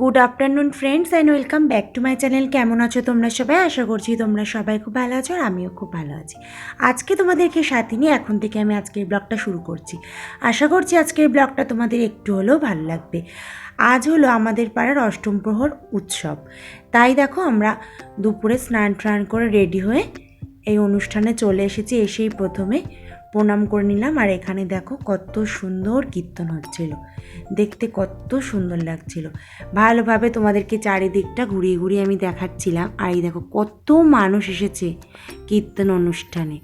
Good afternoon friends and welcome back to my channel কেমন আছো তোমরা সবাই? আশা করছি তোমরা সবাই খুব ভালো আছো আর আমিও খুব ভালো আছি। আজকে তোমাদেরকে সাথে নিয়ে এখন থেকে আমি আজকের ব্লগটা শুরু করছি। আশা করছি আজকের ব্লগটা তোমাদের একটু হলেও ভালো লাগবে। আজ হলো আমাদের পাড়ার অষ্টম প্রহর উৎসব। তাই দেখো, আমরা দুপুরে স্নান টান করে রেডি হয়ে এই অনুষ্ঠানে চলে এসেছি, এসেই প্রথমে প্রণাম করে নিলাম। আর এখানে দেখো কত সুন্দর কীর্তন হচ্ছিল। দেখতে কত সুন্দর লাগছিল। ভালোভাবে তোমাদেরকে চারিদিকটা ঘুরিয়ে ঘুরিয়ে আমি দেখাচ্ছিলাম। আর এই দেখো কত মানুষ এসেছে কীর্তন অনুষ্ঠানে।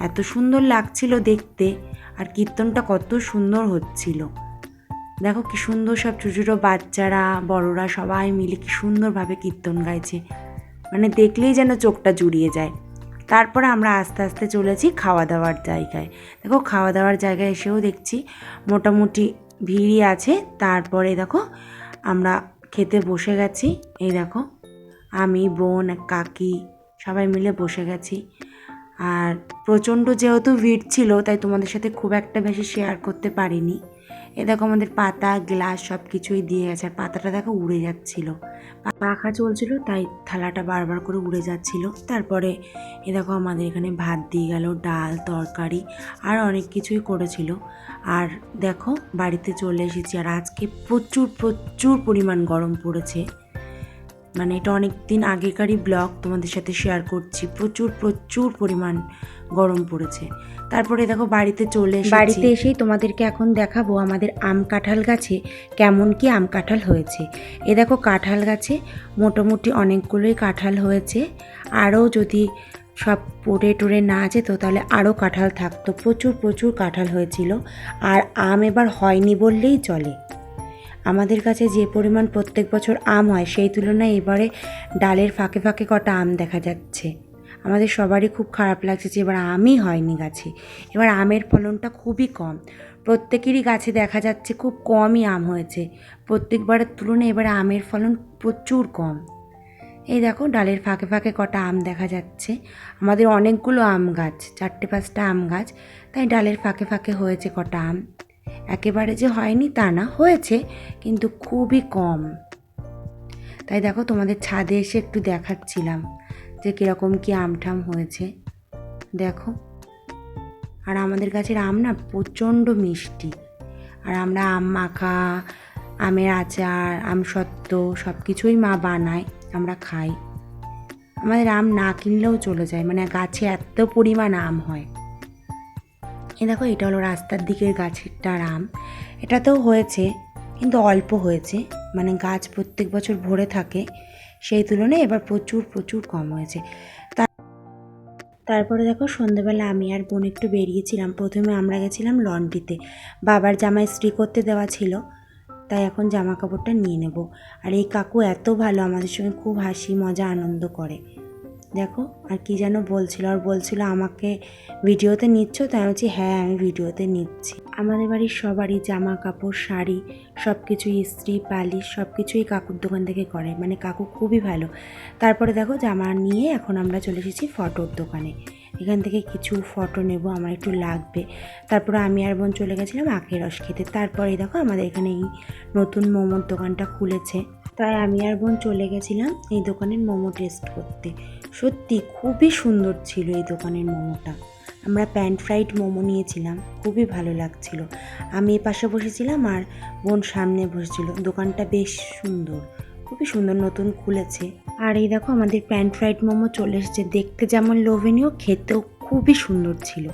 এত সুন্দর লাগছিল দেখতে। আর কীর্তনটা কত সুন্দর হচ্ছিল। দেখো কি সুন্দর সব ছোটো ছোটো বাচ্চারা, বড়রা সবাই মিলে কি সুন্দরভাবে কীর্তন গাইছে। মানে দেখলেই যেন চোখটা জুড়িয়ে যায়। তারপরে আমরা আস্তে আস্তে চলেছি খাওয়া দাওয়ার জায়গায়। দেখো খাওয়া দাওয়ার জায়গায় এসেও দেখছি মোটামুটি ভিড়ই আছে। তারপরে দেখো, আমরা খেতে বসে গেছি। এই দেখো, আমি, বোন, কাকি সবাই মিলে বসে গেছি। আর প্রচণ্ড যেহেতু ভিড় ছিল, তাই তোমাদের সাথে খুব একটা বেশি শেয়ার করতে পারিনি। এ দেখো আমাদের পাতা, গ্লাস সব কিছুই দিয়ে গেছে। আর পাতাটা দেখো উড়ে যাচ্ছিল। পাখা চলছিল, তাই থালাটা বারবার করে উড়ে যাচ্ছিল। তারপরে এ দেখো আমাদের এখানে ভাত দিয়ে গেল, ডাল, তরকারি আর অনেক কিছুই করেছিল। আর দেখো বাড়িতে চলে এসেছি। আর আজকে প্রচুর প্রচুর পরিমাণ গরম পড়েছে। মানে এটা অনেক দিন আগেকারই ব্লগ, তোমাদের সাথে শেয়ার করছি। প্রচুর প্রচুর পরিমাণ গরম পড়েছে। তারপরে দেখো বাড়িতে চলে বাড়িতে এসেই তোমাদেরকে এখন দেখাবো আমাদের আম কাঁঠাল গাছে কেমন কি আম কাঁঠাল হয়েছে। এ দেখো কাঁঠাল গাছে মোটামুটি অনেকগুলোই কাঁঠাল হয়েছে। আরও যদি সব পড়ে টরে না যেত তাহলে আরও কাঁঠাল থাকতো। প্রচুর প্রচুর কাঁঠাল হয়েছিল। আর আম এবার হয়নি বললেই চলে। আমাদের কাছে যে পরিমাণ প্রত্যেক বছর আম হয় সেই তুলনায় এবারে ডালের ফাঁকে ফাঁকে কটা আম দেখা যাচ্ছে। আমাদের সবারই খুব খারাপ লাগছে যে এবার আমই হয়নি গাছে। এবার আমের ফলনটা খুবই কম। প্রত্যেকেরই গাছে দেখা যাচ্ছে খুব কমই আম হয়েছে। প্রত্যেকবারের তুলনায় এবারে আমের ফলন প্রচুর কম। এই দেখো, ডালের ফাঁকে ফাঁকে কটা আম দেখা যাচ্ছে। আমাদের অনেকগুলো আম গাছ, চারটে পাঁচটা আম গাছ, তাই ডালের ফাঁকে ফাঁকে হয়েছে কটা আম। একেবারে যে হয়নি তা না, হয়েছে, কিন্তু খুবই কম। তাই দেখো, তোমাদের ছাদে এসে একটু দেখাচ্ছিলাম। যে কীরকম কী আমঠাম হয়েছে, দেখো। আর আমাদের গাছের আম না প্রচণ্ড মিষ্টি। আর আমরা আম মাখা, আমের আচার, আম সত্ত্ব সব কিছুই মা বানায়, আমরা খাই। আমাদের আম না কিনলেও চলে যায় মানে গাছে এত পরিমাণ আম হয়। এ দেখো, এটা হলো রাস্তার দিকের গাছেরটার আম। এটাতেও হয়েছে, কিন্তু অল্প হয়েছে। মানে গাছ প্রত্যেক বছর ভরে থাকে। সেই তুলনায় এবার প্রচুর প্রচুর কম হয়েছে। তারপরে দেখো সন্ধ্যেবেলা আমি আর বোন একটু বেরিয়েছিলাম। প্রথমে আমরা গেছিলাম লন্ড্রিতে। বাবার জামা ইস্ত্রি করতে দেওয়া ছিল, তাই এখন জামা কাপড়টা নিয়ে নেব। আর এই কাকু এত ভালো, আমাদের সঙ্গে খুব হাসি, মজা, আনন্দ করে। দেখো, আর কি যেন বলছিল, আর বলছিল, আমাকে ভিডিওতে নিচ্ছ? তাই আমি বলছি হ্যাঁ আমি ভিডিওতে নিচ্ছি। আমাদের বাড়ির সবারই জামা কাপড় শাড়ি সব কিছু ইস্ত্রি পালিশ সব কিছুই কাকুর দোকান থেকে করে। মানে কাকু খুবই ভালো। তারপরে দেখো, জামা নিয়ে এখন আমরা চলে এসেছি ফটোর দোকানে। এখান থেকে কিছু ফটো নেব, আমার একটু লাগবে। তারপরে আমি আর বোন চলে গেছিলাম আখের রস খেতে। তারপরে দেখো, আমাদের এখানে এই নতুন মোমোর দোকানটা খুলেছে। তাই আমি আর বোন চলে গেছিলাম এই দোকানের মোমো টেস্ট করতে। সত্যি খুবই সুন্দর ছিল এই দোকানের মোমোটা। আমরা প্যান ফ্রাইড মোমো নিয়েছিলাম, খুবই ভালো লাগছিল। আমি পাশে বসেছিলাম আর বোন সামনে বসেছিল। দোকানটা বেশ সুন্দর, খুবই সুন্দর নতুন খুলেছে। আর এই দেখো আমাদের প্যান ফ্রাইড মোমো চলে এসেছে। দেখতে যেমন লোভনীয়, খেতেও খুবই সুন্দর ছিল।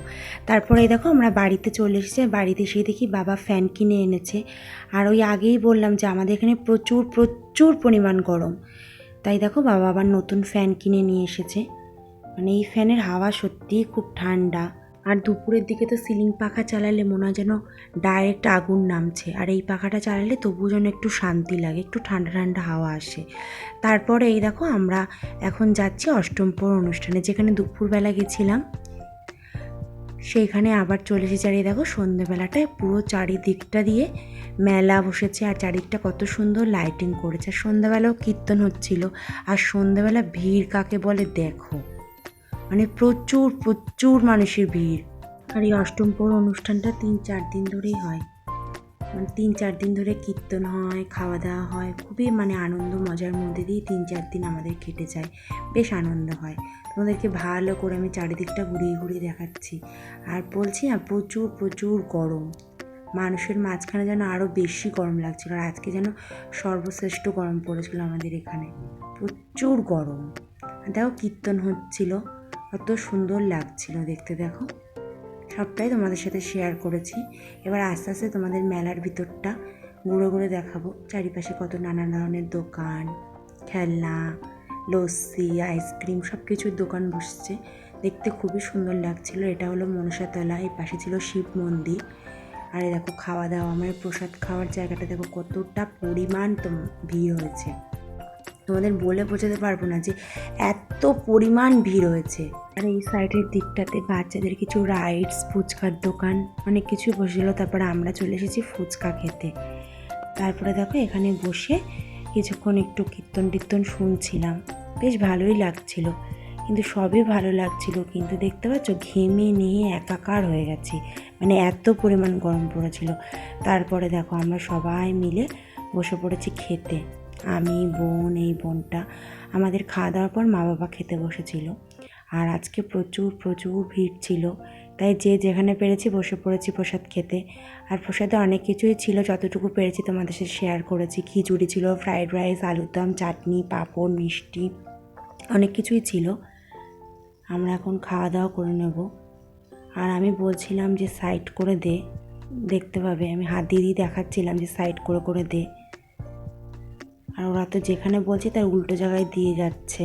তারপরে দেখো আমরা বাড়িতে চলে এসেছি। বাড়িতে এসে দেখি বাবা ফ্যান কিনে এনেছে। আর ওই আগেই বললাম যে আমাদের এখানে প্রচুর প্রচুর পরিমাণ গরম। তাই দেখো বাবা আবার নতুন ফ্যান কিনে নিয়ে এসেছে। মানে এই ফ্যানের হাওয়া সত্যিই খুব ঠান্ডা। আর দুপুরের দিকে তো সিলিং পাখা চালালে মনে হয় যেন ডাইরেক্ট আগুন নামছে। আর এই পাখাটা চালালে তবু যেন একটু শান্তি লাগে, একটু ঠান্ডা ঠান্ডা হাওয়া আসে। তারপরে এই দেখো আমরা এখন যাচ্ছি অষ্টমপুর অনুষ্ঠানে, যেখানে দুপুরবেলা গেছিলাম। সেইখানে আবার চলে এসেছি আর দেখো সন্ধেবেলাটায় পুরো চারিদিকটা দিয়ে মেলা বসেছে আর চারিদিকটা কত সুন্দর লাইটিং করেছে। আর সন্ধ্যাবেলাও কীর্তন হচ্ছিল। আর সন্ধ্যাবেলা ভিড় কাকে বলে দেখো। মানে প্রচুর প্রচুর মানুষের ভিড়। আর এই অষ্টম পৌর অনুষ্ঠানটা তিন চার দিন ধরেই হয়। মানে তিন চার দিন ধরে কীর্তন হয়, খাওয়া দাওয়া হয়, খুবই মানে আনন্দ, মজার মধ্যে দিয়ে তিন চার দিন আমাদের কেটে যায়। বেশ আনন্দ হয়। তোমাদেরকে ভালো করে আমি চারিদিকটা ঘুরিয়ে ঘুরিয়ে দেখাচ্ছি। আর বলছি না, প্রচুর প্রচুর গরম। মানুষের মাঝখানে যেন আরও বেশি গরম লাগছিল। আর আজকে যেন সর্বশ্রেষ্ঠ গরম পড়েছিল আমাদের এখানে। প্রচুর গরম। দেখো কীর্তন হচ্ছিল। কত সুন্দর লাগছিল দেখতে, দেখো। সবটাই তোমাদের সাথে শেয়ার করেছি। এবার আস্তে আস্তে তোমাদের মেলার ভিতরটা ঘুরে ঘুরে দেখাবো। চারিপাশে কত নানা ধরনের দোকান, খেলনা, লস্যি, আইসক্রিম সব কিছুর দোকান বসছে। দেখতে খুবই সুন্দর লাগছিল। এটা হলো মনসাতলা, এই পাশে ছিল শিব মন্দির। আর দেখো, খাওয়া দাওয়া, আমার প্রসাদ খাওয়ার জায়গাটা দেখো, কতটা পরিমাণ ভিড় হয়েছে। তোমাদের বলে বোঝাতে পারব না যে এত পরিমাণ ভিড় হয়েছে। আর এই সাইডের দিকটাতে বাচ্চাদের কিছু রাইডস ফুচকার দোকান, অনেক কিছু বসেছিল। তারপরে আমরা চলে এসেছি ফুচকা খেতে। তারপরে দেখো এখানে বসে কিছুক্ষণ একটু কীর্তন টীর্তন শুনছিলাম। বেশ ভালোই লাগছিল। কিন্তু সবই ভালো লাগছিল। কিন্তু দেখতে পাচ্ছ ঘেমে নিয়ে একাকার হয়ে গেছি। মানে এত পরিমাণ গরম পড়েছিল। তারপরে দেখো আমরা সবাই মিলে বসে পড়েছি খেতে। আমি, বোন, এই বোনটা আমাদের খাওয়া দাওয়ার পর মা বাবা খেতে বসেছিল। আর আজকে প্রচুর প্রচুর ভিড় ছিল। তাই যে যেখানে পেরেছি বসে পড়েছি প্রসাদ খেতে। আর প্রসাদে অনেক কিছুই ছিল, যতটুকু পেরেছি তোমাদের সাথে শেয়ার করেছি। খিচুড়ি ছিল ফ্রাইড রাইস আলুর দম, চাটনি, পাঁপড়, মিষ্টি, অনেক কিছুই ছিল। আমরা এখন খাওয়া দাওয়া করে নেব। আর আমি বলছিলাম যে সাইড করে দে। দেখতে পাবে, আমি হাত দিয়ে দিয়ে দেখাচ্ছিলাম যে সাইড করে করে দে। আর ওরা তো যেখানে বলছে তার উল্টো জায়গায় দিয়ে যাচ্ছে।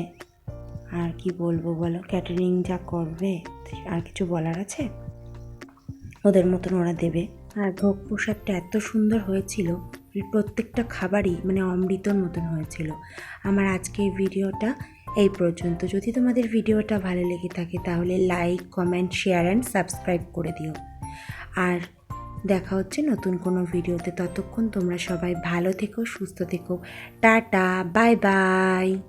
আর কি বলব বলো? ক্যাটারিং যা করবে, আর কিছু বলার আছে? ওদের মতন ওরা দেবে। আর ভোগ প্রসাদটা এত সুন্দর হয়েছিল প্রত্যেকটা খাবারই মানে অমৃতর মতন হয়েছিল। আমার আজকের ভিডিওটা এই পর্যন্ত। যদি তোমাদের ভিডিওটা ভালো লেগে থাকে তাহলে like comment share and subscribe করে দিও। আর দেখা হচ্ছে নতুন কোনো ভিডিওতে। ততক্ষণ তোমরা সবাই ভালো থেকো, সুস্থ থেকো। Tata, bye bye.